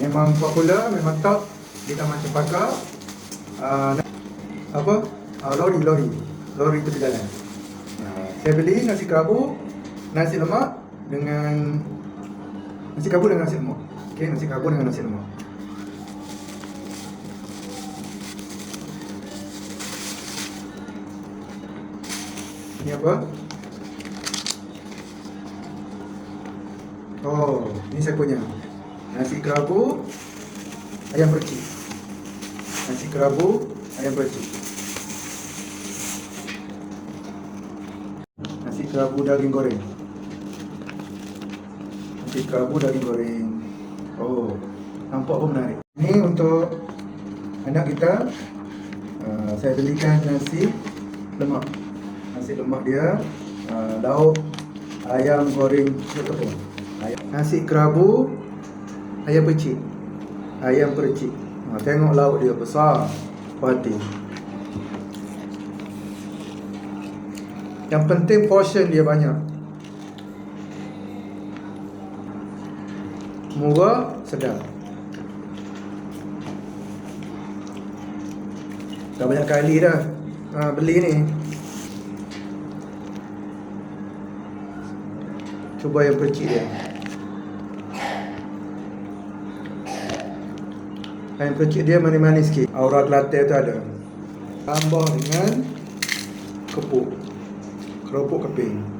Memang popular, memang top di Taman Cempaka. Uh, apa? Uh, lori, lori. Lori tepi jalan. Uh, saya beli nasi kerabu, nasi lemak dengan nasi kerabu dengan nasi lemak. Okey, nasi kerabu dengan nasi lemak. Ini apa? Oh, ini saya punya. Nasi kerabu, ayam percik. Nasi kerabu, ayam percik. Nasi kerabu daging goreng. Nasi kerabu daging goreng. Oh, nampak pun menarik. Ini untuk anak kita. Uh, saya belikan nasi lemak. Nasi lemak dia, uh, lauk ayam goreng. Ayam- Nasi kerabu, ayam percik. Ayam percik. Ha, tengok lauk dia besar. Kualiti. Yang penting portion dia banyak. Murah, sedap. Dah banyak kali dah ha, beli ni. Cuba yang percik dia. Yang percik dia manis-manis sikit. Aura Kelantan tu ada. Tambah dengan kepuk. Keropok keping.